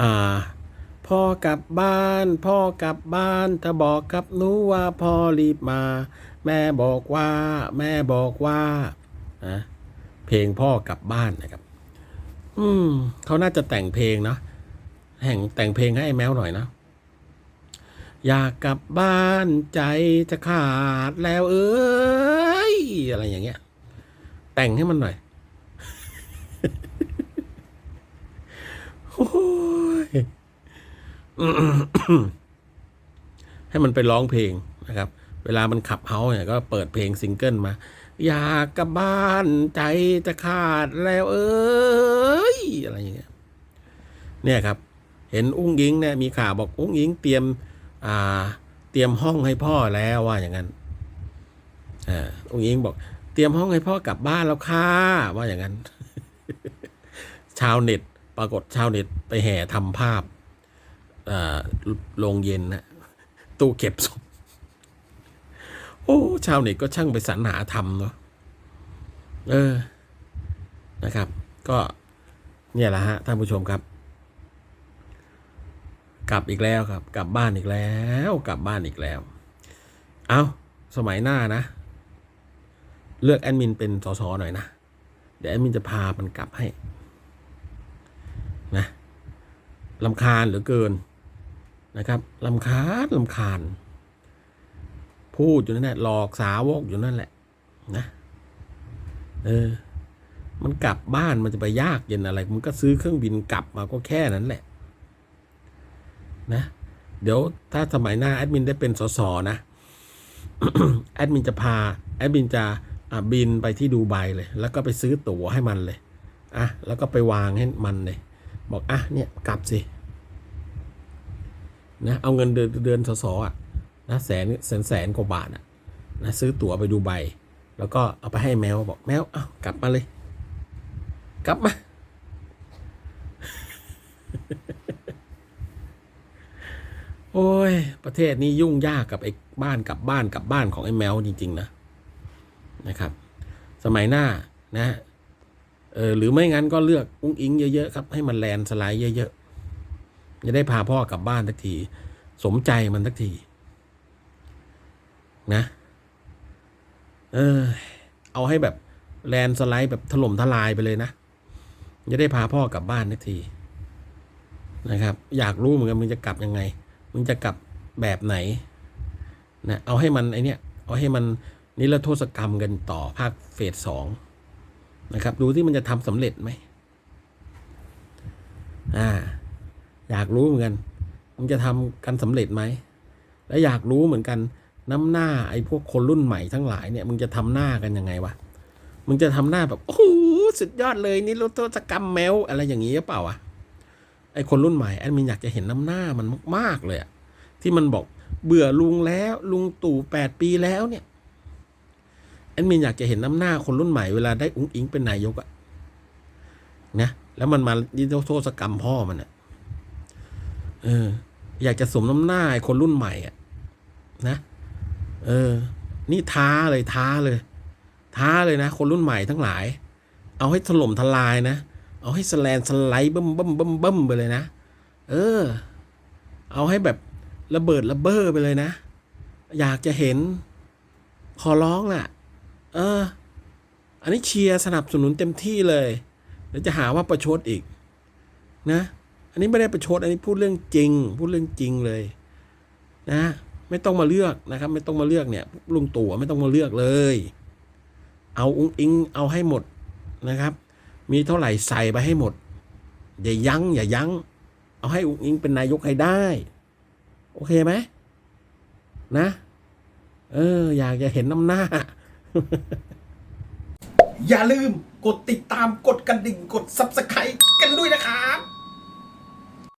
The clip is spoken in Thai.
อ่าพ่อกลับบ้าน พ่อกลับบ้านจะบอกกับหนูว่าพ่อรีบมา แม่บอกว่า แม่บอกว่านะเพลงพ่อกลับบ้านนะครับ อืมเขาน่าจะแต่งเพลงเนาะแห่งแต่งเพลงให้ไอแมวหน่อยนะอยากกลับบ้านใจจะขาดแล้วเอ้ยอะไรอย่างเงี้ย แต่งให้มันหน่อยโอ้ย ให้มันไปร้องเพลงนะครับ เวลามันขับเฮาเนี่ยก็เปิดเพลงซิงเกิลมา อยากกลับบ้านใจจะขาดแล้ว เอ้ยอะไรอย่างเงี้ย เนี่ยครับ เห็นอุ้งยิงเนี่ยมีข่าวบอกอุ้งยิงเตรียม อ่า เตรียมห้องให้พ่อแล้วว่าอย่างนั้นอ่าอุ้งยิงบอก เตรียมห้องให้พ่อกลับบ้านแล้วค่ะว่าอย่างนั้น ชาวเน็ต ปรากฏชาวเน็ตไปแห่ทำภาพ โรงเย็นนะตู้เก็บศพโอ้ชาวเน็ตก็ช่างไปสรรหาทำเนาะเออนะครับ ก็เนี่ยแหละฮะท่านผู้ชมครับ กลับอีกแล้วครับ กลับบ้านอีกแล้ว กลับบ้านอีกแล้ว เอาสมัยหน้านะ เลือกแอดมินเป็นสสหน่อยนะ เดี๋ยวแอดมินจะพามันกลับให้นะลำคาญเหลือเกิน นะครับลำคาญลำคาญ พูดอยู่นั่นแหละหลอกสาวกอยู่นั่นแหละ นะ เออ มันกลับบ้านมันจะไปยากเย็นอะไร มันก็ซื้อเครื่องบินกลับมาก็แค่นั้นแหละ นะ เดี๋ยวถ้าสมัยหน้าแอดมินได้เป็นสสนะแอดมินจะพาแอดมินจะอะบินไปที่ดูไบเลย แล้วก็ไปซื้อตั๋วให้มันเลย อะ แล้วก็ไปวางให้มันเลย บอกอะเนี่ยกลับสิ นะเอาเงินเดือนเดือนสสอะนะแสนแสนแสนกว่าบาทอะนะซื้อตั๋วไปดูใบ แล้วก็เอาไปให้แมวบอกแมวเอากลับมาเลย กลับมา โอ้ย ประเทศนี้ยุ่งยากกับไอ้บ้านกลับบ้านกลับบ้านของไอ้แมวจริง ๆ นะนะครับ สมัยหน้านะเออหรือไม่งั้นก็เลือกอุ้งอิงเยอะๆครับให้มันแลนสไลด์เยอะๆ จะได้พาพ่อกลับบ้านสักที สมใจมันสักที นะ เออ เอาให้แบบแลนสไลด์แบบถล่มทลายไปเลยนะ จะได้พาพ่อกลับบ้านสักที นะครับ อยากรู้เหมือนกันมึงจะกลับยังไง มึงจะกลับแบบไหน นะ เอาให้มันไอเนี้ย เอาให้มันนิรโทษกรรมกันต่อภาคเฟสสองนะครับ ดูที่มันจะทำสำเร็จไหมอ่า อยากรู้เหมือนกันมันจะทำกันสำเร็จไหมและอยากรู้เหมือนกันน้ำหน้าไอ้พวกคนรุ่นใหม่ทั้งหลายเนี่ยมึงจะทำหน้ากันยังไงวะมึงจะทำหน้าแบบโอ้โหสุดยอดเลยนี่รถโตกรรมแมวอะไรอย่างนี้หรือเปล่าวะไอ้คนรุ่นใหม่แอดมินอยากจะเห็นน้ำหน้ามันมาก ๆ เลยอะที่มันบอกเบื่อลุงแล้วลุงตู่แปดปีแล้วเนี่ยแอดมินอยากจะเห็นน้ำหน้าคนรุ่นใหม่เวลาได้อุ้งอิงเป็นนายกอะนะแล้วมันมาดิโทษกรรมพ่อมันอะ เออ อยากจะสมน้ำหน้าไอ้คนรุ่นใหม่อะนะเออ นี่ท้าเลยท้าเลย ท้าเลยนะ คนรุ่นใหม่ทั้งหลาย เอาให้ถล่มทลายนะ เอาให้สแลนสไลด์บึ้มบึ้มบึ้มบึ้มไปเลยนะ เออ เอาให้แบบระเบิดระเบ้อไปเลยนะ อยากจะเห็น ขอร้องล่ะ เออ อันนี้เชียร์สนับสนุนเต็มที่เลยเดี๋ยวจะหาว่าประชดอีก นะ อันนี้ไม่ได้ประชดอันนี้พูดเรื่องจริง พูดเรื่องจริงเลย นะ ไม่ต้องมาเลือกนะครับ ไม่ต้องมาเลือกเนี่ยลุงตู่ไม่ต้องมาเลือกเลย เอาอุ้งอิงเอาให้หมดนะครับ มีเท่าไหร่ใส่ไปให้หมด อย่ายั้งอย่ายั้ง เอาให้อุ้งอิงเป็นนายกให้ได้ โอเคไหมนะ เออ อยากจะเห็นน้ำหน้า อย่าลืมกดติดตามกดกระดิ่งกด Subscribe กันด้วยนะครับ